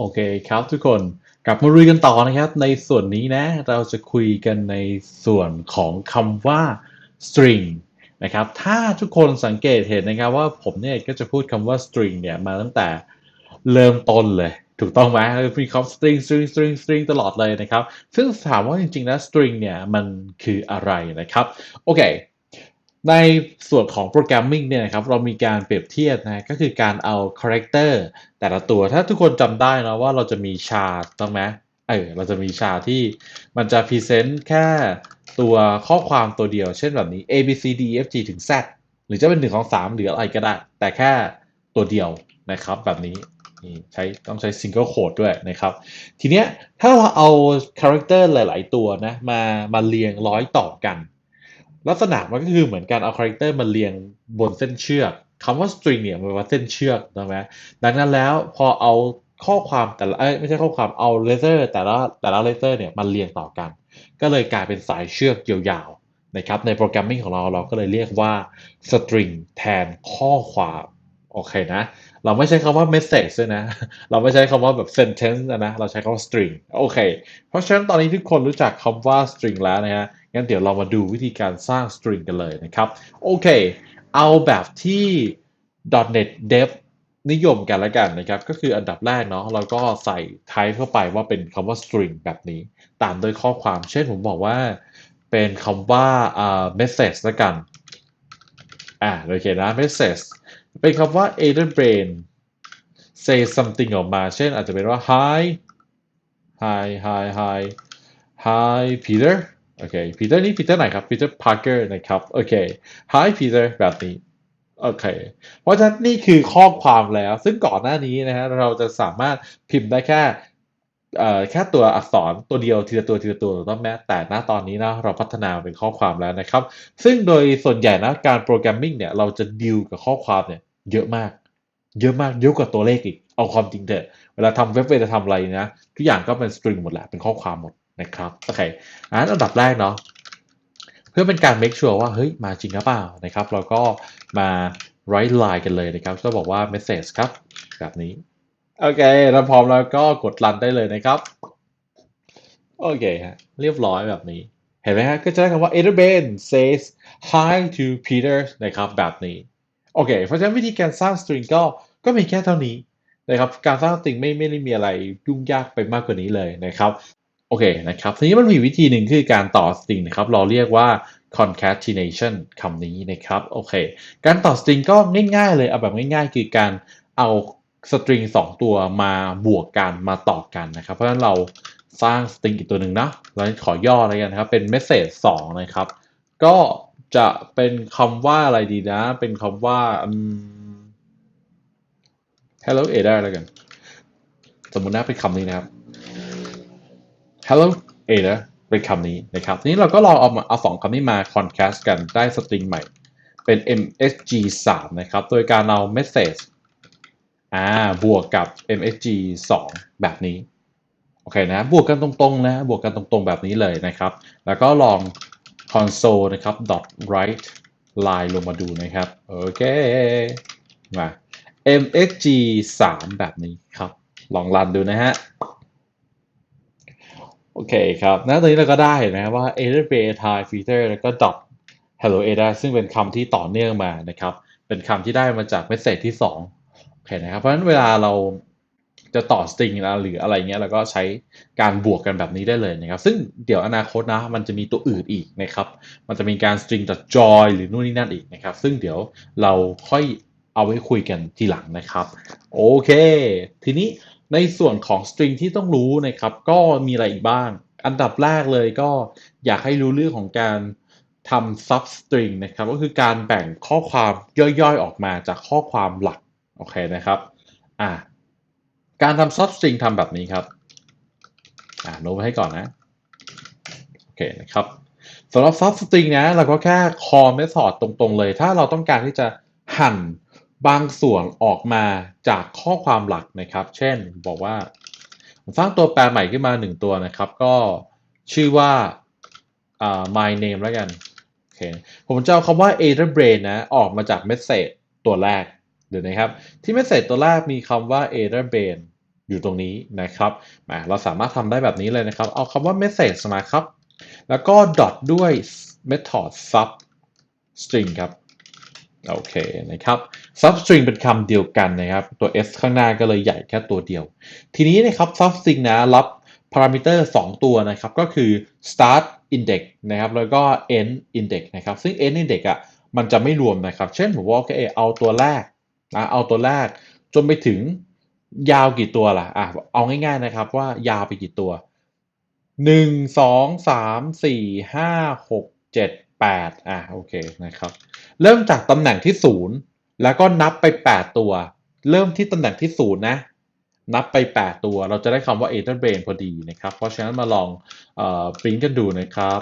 โอเคครับทุกคนกลับมาลุยกันต่อนะครับ ในส่วนนี้นะ เราจะคุยกันในส่วนของคำว่า string นะครับ ถ้าทุกคนสังเกตเห็นนะครับว่าผมเนี่ยก็จะพูดคำว่า string เนี่ยมาตั้งแต่เริ่มต้นเลย ถูกต้องไหมมีคำ string string string string ตลอดเลยนะครับ ซึ่งถามว่าจริงๆนะ string เนี่ยมันคืออะไรนะครับ โอเค ในส่วนของโปรแกรมมิ่งเนี่ยนะครับเรามีการเปรียบเทียบนะก็คือการเอาคาแรคเตอร์แต่ละตัวถ้าทุกคนจำได้นะว่าเราจะมีชาต้องไหมเออเราจะมีชาที่มันจะพรีเซนต์แค่ตัวข้อความตัวเดียว เช่นแบบนี้ A B C D E F G ถึง Z หรือจะเป็น1ของ 3 หรืออะไรก็ได้ แต่แค่ตัวเดียวนะครับแบบนี้นี่ใช้ต้องใช้ single code ด้วยนะครับ ทีเนี้ยถ้าเราเอาคาแรคเตอร์หลาย ๆ ตัวนะมามาเรียงร้อยต่อกัน ลักษณะมันก็คือเหมือนการเอาคาแรคเตอร์มาเรียงบนเส้นเชือกคำว่า string เนี่ยมันแปลว่าเส้นเชือกถูกไหมดังนั้นแล้วพอเอาข้อความแต่ละไม่ใช่ข้อความเอา letter แต่ละแต่ละ letter เนี่ยมันเรียงต่อกัน ก็เลยกลายเป็นสายเชือกยาวๆนะครับในโปรแกรมมิ่งของเราเราก็เลยเรียกว่า string แทนข้อความโอเคนะ เราไม่ใช้คำว่า message ด้วยนะ เราไม่ใช้คำว่าแบบ sentence นะ เราใช้คำว่า string โอเค เพราะฉะนั้นตอนนี้ทุกคนรู้จักคำว่า string แล้วนะฮะงั้นเดี๋ยวเรามาดูวิธีการสร้าง string กันเลยนะครับ โอเค เอาแบบที่ .NET Dev นิยมกันล้วกันนะครับ ก็คืออันดับแรกเนาะเราก็ใส่ type เข้าไปว่าเป็นคำว่า string แบบนี้ ตามด้วยข้อความ เช่นผมบอกว่าเป็นคำว่าอ่า message ล้วกัน อ่าโอเคนะ message เป็นคำว่า either brain say something ออกมา เช่นอาจจะเป็นว่า hi hi hi hi hi Peter โอเค Peter นี่ Peter ไหนครับ Peter Parker นะครับโอเค hi Peter แบบนี้โอเค เพราะฉะนั้นนี่คือข้อความแล้ว ซึ่งก่อนหน้านี้นะฮะเราจะสามารถพิมพ์ได้แค่เอ่อแค่ตัวอักษรตัวเดียวทีละตัวทีละตัวถูกต้องไหมแต่ณตอนนี้นะเราพัฒนาเป็นข้อความแล้วนะครับ ซึ่งโดยส่วนใหญ่นะการโปรแกรมมิ่งเนี่ยเราจะดิวกับข้อความเนี่ยเยอะมาก เยอะมากเยอะกว่าตัวเลขอีก เอาความจริงเถอะ เวลาทำเว็บเวลาทำอะไรนะทุกอย่างก็เป็นสตริงหมดแหละเป็นข้อความหมด นะครับโอเคอันอันดับแรกเนาะเพื่อเป็นการ make sure ว่าเฮ้ยมาจริงหรือเปล่านะครับ เราก็มา write line กันเลยนะครับก็บอกว่า message ครับ แบบนี้โอเคเราพร้อมแล้วก็กด run ได้เลยนะครับโอเคฮะเรียบร้อยแบบนี้ เห็นไหมฮะก็จะได้คำว่า Ether Ben says hi to Peter นะครับแบบนี้โอเคเพราะฉะนั้นวิธีการสร้าง string ก็ก็มีแค่เท่านี้นะครับการสร้าง string ไม่ไม่ได้มีอะไรยุ่งยากไปมากกว่านี้เลยนะครับ โอเคนะครับทีนี้มันมีวิธีหนึ่งคือการต่อ string นะครับ เราเรียกว่า concatenation คำนี้นะครับ โอเค การต่อ string ก็ง่ายๆเลยเอาแบบง่ายๆ คือการเอา string 2ตัวมาบวกกันมาต่อกันนะครับ เพราะฉะนั้นเราสร้าง string อีกตัวหนึ่งนะเราขอย่ออะไรกันนะครับ เป็น message 2นะครับ ก็จะเป็นคำว่าอะไรดีนะ เป็นคำว่า hello Ada แล้วกัน สมมุตินะเป็นคำนี้นะครับ hello Ada เป็นคำนี้นะครับทีนี้เราก็ลองเอามาเอาสองคำนี้มา contrast กันได้สตริงใหม่ เป็น msg 3นะครับ โดยการเอา message อ่าบวกกับ msg 2 แบบนี้ โอเคนะ บวกกันตรงๆนะ บวกกันตรงๆแบบนี้เลยนะครับ แล้วก็ลอง console นะครับ dot write line ลงมาดูนะครับ โอเค มา msg 3 แบบนี้ครับ ลองรันดูนะฮะ โอเคครับนะตอนนี้เราก็ได้นะครับว่า error bay tie filter แล้วก็ dot hello ada ซึ่งเป็นคำที่ต่อเนื่องมานะครับ เป็นคำที่ได้มาจาก message ที่2โอเคนะครับ เพราะฉะนั้นเวลาเราจะต่อ string นะหรืออะไรเงี้ยเราก็ใช้การบวกกันแบบนี้ได้เลยนะครับ ซึ่งเดี๋ยวอนาคตนะมันจะมีตัวอื่นอีกนะครับ มันจะมีการ string joy หรือนู่นนี่นั่นอีกนะครับ ซึ่งเดี๋ยวเราค่อยเอาไว้คุยกันทีหลังนะครับ โอเค ทีนี้ ในส่วนของ string ที่ต้องรู้นะครับก็มีอะไรอีกบ้าง อันดับแรกเลยก็อยากให้รู้เรื่องของการทำ substring นะครับก็คือการแบ่งข้อความย่อยๆออกมาจากข้อความหลักโอเคนะครับอ่าการทำ substring ทำแบบนี้ครับอ่าโน้ตไว้ให้ก่อนนะโอเคนะครับสำหรับ substring นะเราก็แค่ call method ตรงๆเลย ถ้าเราต้องการที่จะหั่น บางส่วนออกมาจากข้อความหลักนะครับ เช่นบอกว่า ผมสร้างตัวแปรใหม่ขึ้นมาหนึ่งตัวนะครับ ก็ชื่อว่าอ่า my name แล้วกันโอเคผมจะเอาคำว่า etherbrain นะ ออกมาจาก message ตัวแรกเดี๋ยวนะครับ ที่ message ตัวแรกมีคำว่า etherbrain อยู่ตรงนี้นะครับมาเราสามารถทำได้แบบนี้เลยนะครับ เอาคำว่า message มาครับ แล้วก็ dot ด้วย method sub string ครับ โอเคนะครับ substring เป็นคำเดียวกันนะครับ ตัว s ข้างหน้าก็เลยใหญ่แค่ตัวเดียว ทีนี้นะครับ substring นะรับ parameter 2ตัวนะครับ ก็คือ start index นะครับ แล้วก็ end index นะครับ ซึ่ง end index อะมันจะไม่รวมนะครับ เช่นผมว่าโอเคเอาตัวแรกนะเอาตัวแรก จนไปถึงยาวกี่ตัวล่ะอะเอาง่ายๆนะครับว่ายาวไปกี่ตัวหนึ่งสองสามสี่ห้าหกเจ็ดแปดอะโอเคนะครับ เริ่มจากตำแหน่งที่ศูนย์ แล้วก็นับไปแปดตัว เริ่มที่ตำแหน่งที่ศูนย์นะ นับไปแปดตัว เราจะได้คำว่า e t h e r brain พอดีนะครับ เพราะฉะนั้นมาลองอปริ้นกันดูนะครับ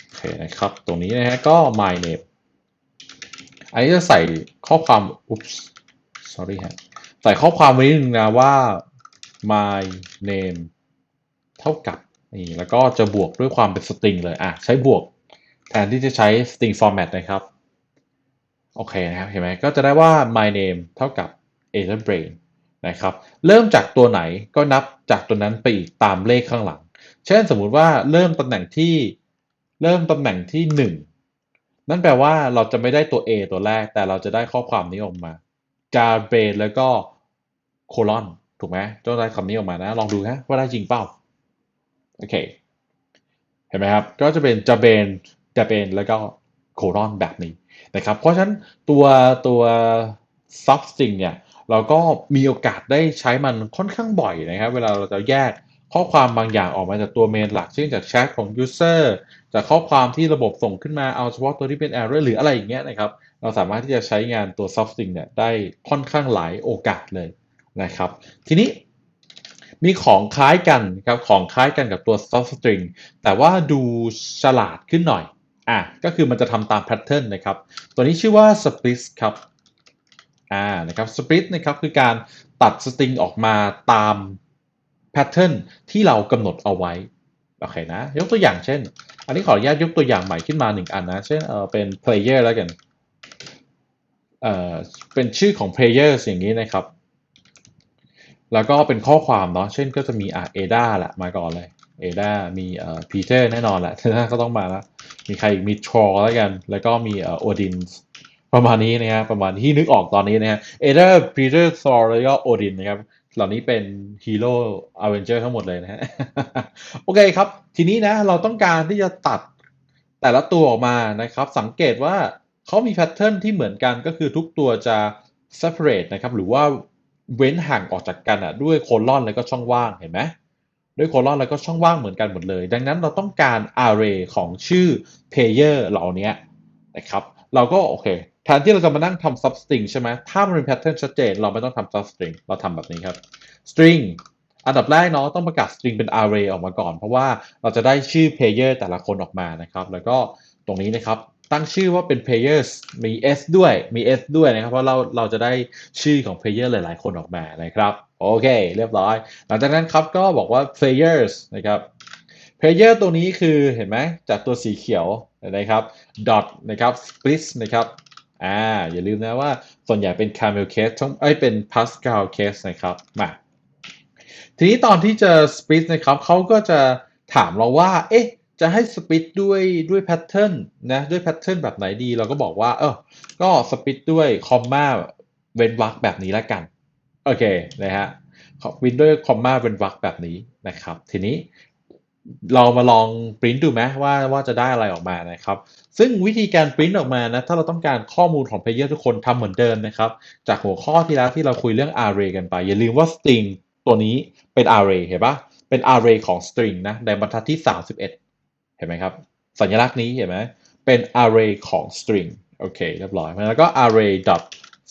โอเคนะครับ ตรงนี้นะฮะก็ my name อันนี้จะใส่ข้อความ oops sorry ฮะใส่ข้อความไว้นิดนึงนะว่า my name เท่ากับนี่แล้วก็จะบวกด้วยความเป็นสตริงเลยอะใช้บวกแทนที่จะใช้ string format นะครับ โอเคนะครับเห็นไหมก็จะได้ว่า my name เท่ากับ a t h e r brain นะครับเริ่มจากตัวไหนก็นับจากตัวนั้นไปอีกตามเลขข้างหลัง เช่นสมมุติว่าเริ่มตำแหน่งที่เริ่มตำแหน่งที่ 1 นั่นแปลว่าเราจะไม่ได้ตัว A ตัวแรก แต่เราจะได้ข้อความนี้ออกมา j a b r a i n แล้วก็โคลอนถูกไหมต้องได้คำนี้ออกมานะ ลองดูฮะว่าได้จริงเปล่าโอเค เห็นไหมครับ ก็จะเป็น j a b r a i n j a b r a i n แล้วก็ โคลอนแบบนี้นะครับ เพราะฉะนั้นตัวตัว substring เนี่ยเราก็มีโอกาสได้ใช้มันค่อนข้างบ่อยนะครับ เวลาเราจะแยกข้อความบางอย่างออกมาจากตัวเมนหลัก เช่นจากแชทของ user จากข้อความที่ระบบส่งขึ้นมาเอาเฉพาะตัวที่เป็น error หรืออะไรอย่างเงี้ยนะครับ เราสามารถที่จะใช้งานตัว substring เนี่ยได้ค่อนข้างหลายโอกาสเลยนะครับ ทีนี้มีของคล้ายกันครับของคล้ายกันกับตัว substring แต่ว่าดูฉลาดขึ้นหน่อย อะก็คือมันจะทำตาม pattern นนะครับ ตัวนี้ชื่อว่า split ครับอ่านะครับ split นะครับคือการตัด string ออกมาตาม pattern ที่เรากำหนดเอาไว้โอเคนะ ยกตัวอย่างเช่น อันนี้ขออนุญาตยกตัวอย่างใหม่ขึ้นมาหนึ่งอันนะ เช่นเออเป็น player แล้วกันเออเป็นชื่อของ player อย่างนี้นะครับ แล้วก็เป็นข้อความเนาะเช่นก็จะมีอะ Ada แหละมาก่อนเลย Ada มีเอ่อ Peter แน่นอนแหละถ้าก็ต้องมาแล้วมีใครอีกมี Troll แล้วกัน แล้วก็มีเอ่อ Odin ประมาณนี้นะฮะประมาณที่นึกออกตอนนี้นะฮะ Ada Peter Thor แล้วก็ Odin นะครับเหล่านี้เป็นฮีโร่อเวนเจอร์ทั้งหมดเลยนะฮะโอเคครับ ทีนี้นะเราต้องการที่จะตัดแต่ละตัวออกมานะครับ สังเกตว่าเขามีแพทเทิร์นที่เหมือนกันก็คือทุกตัวจะ separate นะครับ หรือว่าเว้นห่างออกจากกันอะด้วยโคลอนแล้วก็ช่องว่างเห็นไหม ด้วยโคลอนแล้วก็ช่องว่างเหมือนกันหมดเลย ดังนั้นเราต้องการ array ของชื่อ player เหล่านี้นะครับเราก็โอเคแทนที่เราจะมานั่งทำ substring ใช่ไหมถ้ามันเป็น pattern ชัดเจน เราไม่ต้องทำ substring เราทำแบบนี้ครับ string อันดับแรกเนาะต้องประกาศ string เป็น array ออกมาก่อน เพราะว่าเราจะได้ชื่อ player แต่ละคนออกมานะครับ แล้วก็ตรงนี้นะครับ ตั้งชื่อว่าเป็น players มี s ด้วยมี s ด้วยนะครับ เพราะเราเราจะได้ชื่อของ player หลาย ๆ คนออกมานะครับ โอเค เรียบร้อย หลังจากนั้นครับก็บอกว่า players นะครับ player ตัวนี้คือเห็นไหมจากตัวสีเขียวนะครับ dot นะครับ split นะครับอ่าอย่าลืมนะว่าส่วนใหญ่เป็น camel case ต้องเอ้เป็น pascal case นะครับมาทีนี้ตอนที่จะ split นะครับเขาก็จะถามเราว่า เอ๊ะ จะให้ split ด้วยด้วย pattern นนะด้วย pattern แบบไหนดี เราก็บอกว่า เออก็ split ด้วย comma เว้นวรรคแบบนี้แล้วกัน โอเคนะฮะวินด้วย comma เว้นวรรคแบบนี้นะครับ ทีนี้เรามาลองปริ้นดูไหมว่าว่าจะได้อะไรออกมานะครับ ซึ่งวิธีการปริ้นออกมานะถ้าเราต้องการข้อมูลของ player ทุกคนทำเหมือนเดิมนะครับ จากหัวข้อที่แล้วที่เราคุยเรื่อง array กันไป อย่าลืมว่า string ตัวนี้เป็น array เห็นปะเป็น array ของ string นะในบรรทัดที่ 31เห็นไหมครับ สัญลักษณ์นี้เห็นไหมเป็น array ของ string โอเคเรียบร้อยแล้วก็ array dot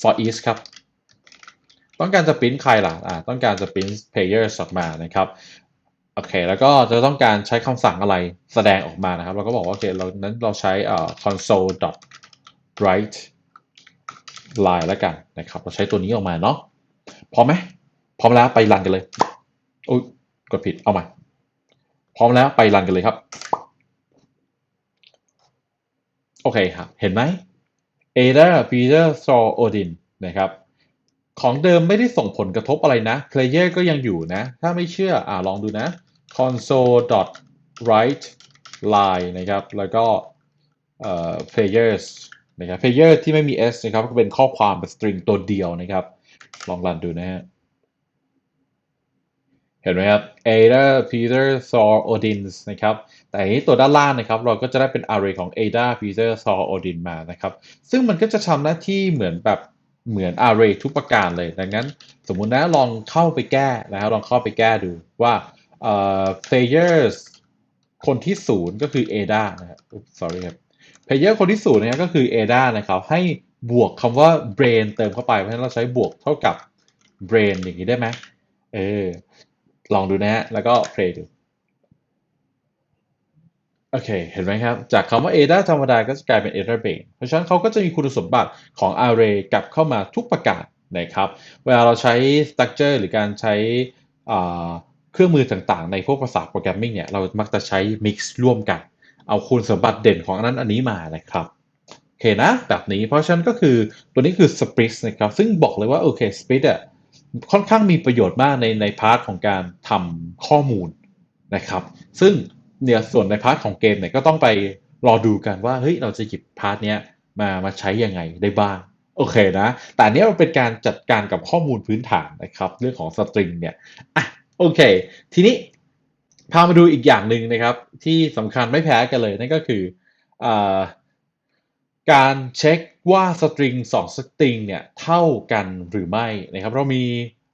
for each ครับ ต้องการจะปริ้นใครล่ะอ่าต้องการจะปริ้น player ออกมานะครับโอเค แล้วก็จะต้องการใช้คำสั่งอะไรแสดงออกมานะครับ เราก็บอกว่าโอเคเรานั้นเราใช้เอ่อ console dot write line แล้วกันนะครับ เราใช้ตัวนี้ออกมาเนาะพร้อมไหมพร้อมแล้วไปรันกันเลยอุ้ยกดผิดเอาใหม่พร้อมแล้วไปรันกันเลยครับ โอเคครับ เห็นไหม Ada Peter Thor Odin นนะครับ ของเดิมไม่ได้ส่งผลกระทบอะไรนะ player ก็ยังอยู่นะ ถ้าไม่เชื่ออ่าลองดูนะ console write line นะครับ แล้วก็เอ่อ players นะครับ player ที่ไม่มี s นะครับก็เป็นข้อความเป็น string ตัวเดียวนะครับ ลองรันดูนะฮะเห็นไหมครับ Ada Peter Thor Odin นะครับ แต่อันนี้ตัวด้านล่างนะครับ เราก็จะได้เป็น array ของ Ada Peter Thor Odin มานะครับ ซึ่งมันก็จะทำหน้าที่เหมือนแบบเหมือน array ทุกประการเลย ดังนั้นสมมุตินะลองเข้าไปแก้นะครับลองเข้าไปแก้ดูว่าเอ่อ players คนที่ศูนย์ก็คือ Ada นะครับ Oops, sorry ครับ player คนที่ศูนย์นะครับก็คือ Ada นะครับ ให้บวกคำว่า brain เติมเข้าไป เพราะฉะนั้นเราใช้บวกเท่ากับ brain อย่างนี้ได้ไหมเออ ลองดูนะฮะ แล้วก็ play ดู โอเค เห็นไหมครับ จากคำว่า Ada ธรรมดาก็จะกลายเป็น Ada Brain เพราะฉะนั้นเขาก็จะมีคุณสมบัติของ array กลับเข้ามาทุกประการนะครับ เวลาเราใช้ structure หรือการใช้เครื่องมือต่างๆ ในพวกภาษาโปรแกรมมิ่งเนี่ย เรามักจะใช้ mix ร่วมกัน เอาคุณสมบัติเด่นของอันนั้นอันนี้มานะครับ โอเคนะ แบบนี้ เพราะฉะนั้นก็คือตัวนี้คือ split นะครับ ซึ่งบอกเลยว่า โอเค split อะค่อนข้างมีประโยชน์มากในในพาร์ทของการทำข้อมูลนะครับ ซึ่ง เนี่ยส่วนในพาร์ทของเกมเนี่ยก็ต้องไปรอดูกันว่าเฮ้ยเราจะหยิบพาร์ทเนี้ยมามาใช้ยังไงได้บ้างโอเคนะ แต่เนี้ยมันเป็นการจัดการกับข้อมูลพื้นฐานนะครับ เรื่องของสตริงเนี่ยอะโอเค ทีนี้พามาดูอีกอย่างหนึ่งนะครับ ที่สำคัญไม่แพ้กันเลยนั่นก็คืออการเช็คว่าสตริงสองสตริงเนี่ยเท่ากันหรือไม่นะครับ เรามี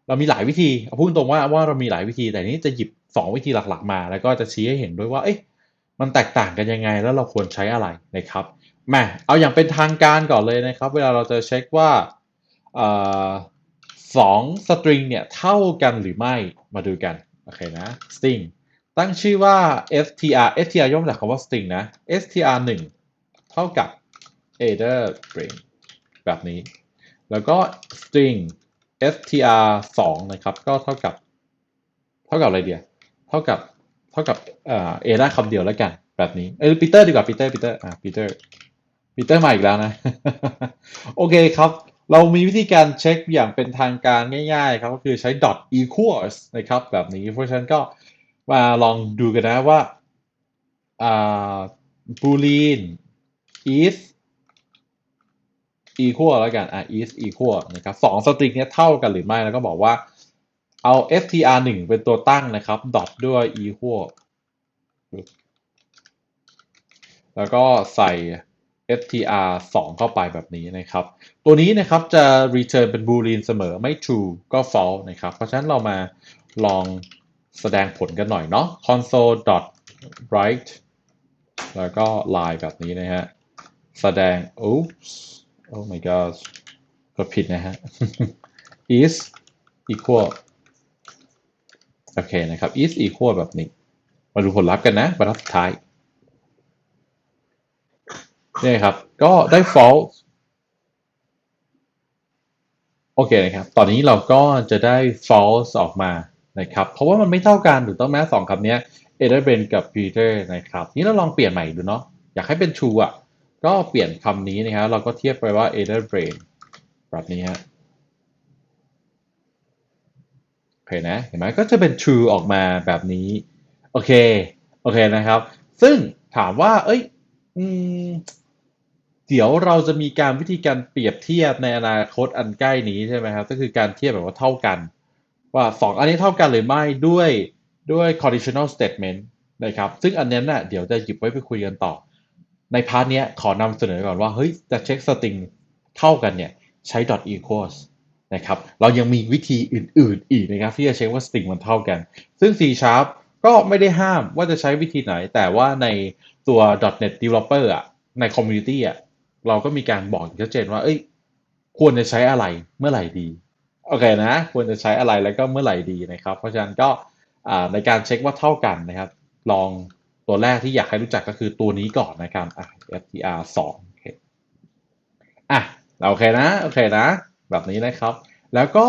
เรามีหลายวิธีเอาพูดตรงว่าว่าเรามีหลายวิธีแต่นี้จะหยิบ 2 วิธีหลักๆมา แล้วก็จะชี้ให้เห็นด้วยว่าเอ๊ะมันแตกต่างกันยังไงแล้วเราควรใช้อะไรนะครับมาเอาอย่างเป็นทางการก่อนเลยนะครับ เวลาเราจะเช็คว่าออสองสตริงเนี่ยเท่ากันหรือไม่มาดูกันโอเคนะ string ตั้งชื่อว่า str str ย่อมาจากคำว่า string นะ str 1 เท่ากับ Ada Brain แบบนี้ แล้วก็ string str 2 นะครับ ก็เท่ากับ เท่ากับอะไรเดียว เท่ากับเท่ากับเอ่อ Ada คำเดียวแล้วกัน แบบนี้เอ้ยปีเตอร์ดีกว่าปีเตอร์ปีเตอร์อ่าปีเตอร์ปีเตอร์มาอีกแล้วนะ โอเคครับ เรามีวิธีการเช็คอย่างเป็นทางการง่ายๆครับ ก็คือใช้ dot equals นะครับ แบบนี้เพราะฉะนั้นก็มาลองดูกันนะว่าอ่า boolean is equal แล้วกันอะ is equal นะครับสองสตริงเนี้ยเท่ากันหรือไม่แล้วก็บอกว่า เอา str 1เป็นตัวตั้งนะครับ dot ด้วย equal แล้วก็ใส่ str 2 เข้าไปแบบนี้นะครับ ตัวนี้นะครับจะ return เป็น boolean เสมอไม่ true ก็ false นะครับ เพราะฉะนั้นเรามาลองแสดงผลกันหน่อยเนาะ console dot write แล้วก็ line แบบนี้นะฮะ แสดง oops oh my god กดผิดนะฮะ is equal โอเคนะครับ is equal แบบนี้ มาดูผลลัพธ์กันนะบรรทัดสุดท้ายนี่ครับ ก็ได้ false โอเคนะครับ ตอนนี้เราก็จะได้ false ออกมานะครับ เพราะว่ามันไม่เท่ากันถูกต้องไหมสองคำนี้เอเดเบนกับปีเตอร์นะครับ นี่เราลองเปลี่ยนใหม่ดูเนาะ อยากให้เป็น true อะ ก็เปลี่ยนคำนี้นะครับ เราก็เทียบไปว่า e t h e r brain แบบนี้ฮะโอ เคนะเห็นไหมก็จะเป็น true ออกมาแบบนี้โอเคโอเคนะครับ ซึ่งถามว่า เอ้ยอืมเดี๋ยวเราจะมีการวิธีการเปรียบเทียบในอนาคตอันใกล้นี้ใช่ไหมครับก็คือการเทียบแบบว่าเท่ากัน ว่าสองอันนี้เท่ากันหรือไม่ด้วยด้วย conditional statement นะครับซึ่งอันนี้น่ะเดี๋ยวจะหยิบไว้ไปคุยกันต่อ ในพาร์ทเนี้ยขอนำเสนอก่อนว่า เฮ้ย จะเช็คสตริงเท่ากันเนี่ย ใช้ dot equals นะครับเรายังมีวิธีอื่นๆอีกนะครับที่จะเช็คว่าสตริงมันเท่ากัน ซึ่ง C Sharp ก็ไม่ได้ห้ามว่าจะใช้วิธีไหน แต่ว่าในตัว .NET Developer อะใน Community อะเราก็มีการบอกชัดเจนว่า เอ้ย ควรจะใช้อะไรเมื่อไหร่ดีโอเคนะ ควรจะใช้อะไรแล้วก็เมื่อไหร่ดีนะครับ เพราะฉะนั้นก็ในการเช็คว่าเท่ากันนะครับ ลองตัวแรกที่อยากให้รู้จักก็คือตัวนี้ก่อนนะครับ FTR 2โอเคอะโอเคนะโอเคนะ แบบนี้นะครับ แล้วก็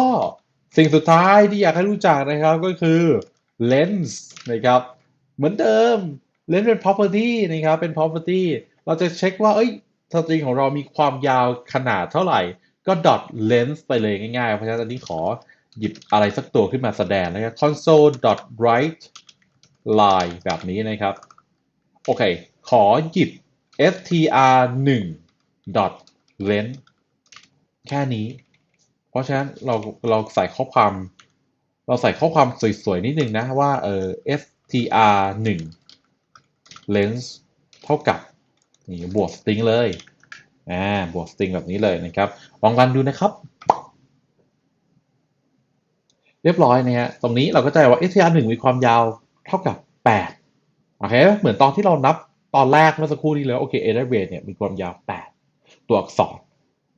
สิ่งสุดท้ายที่อยากให้รู้จักนะครับก็คือ lens นะครับเหมือนเดิม lens เป็น property นะครับเป็น property เราจะเช็คว่าเอ้ยสตริงของเรามีความยาวขนาดเท่าไหร่ ก็ dot length ไปเลยง่ายๆ เพราะฉะนั้นอันนี้ขอหยิบอะไรสักตัวขึ้นมาแสดงนะครับ console dot write line แบบนี้นะครับ โอเค ขอหยิบ str 1 dot length แค่นี้ เพราะฉะนั้นเราเราใส่ข้อความ เราใส่ข้อความสวยๆ นิดนึงนะว่าเออ str 1 length เท่ากับนี่บวก string เลยอ่าบวก string แบบนี้เลยนะครับลองรันดูนะครับ เรียบร้อยนะฮะตรงนี้เราก็จะว่า str 1 มีความยาวเท่ากับ 8 โอเค เหมือนตอนที่เรานับตอนแรกเมื่อสักครู่นี้แล้วโอเค a r r a y เนี่ยมีความยาว 8 ตัวอักษร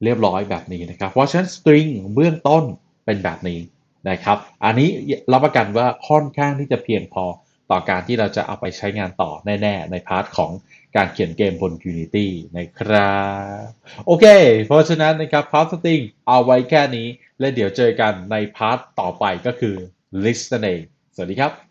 เรียบร้อยแบบนี้นะครับ เพราะฉะนั้น string เบื้องต้นเป็นแบบนี้นะครับ อันนี้รับประกันว่าค่อนข้างที่จะเพียงพอต่อการที่เราจะเอาไปใช้งานต่อแน่ ๆ ในพาร์ทของการเขียนเกมบน Unity นะครับ โอเค เพราะฉะนั้นนะครับพาร์ท string เอาไว้แค่นี้ และเดี๋ยวเจอกันในพาร์ทต่อไปก็คือ listening สวัสดีครับ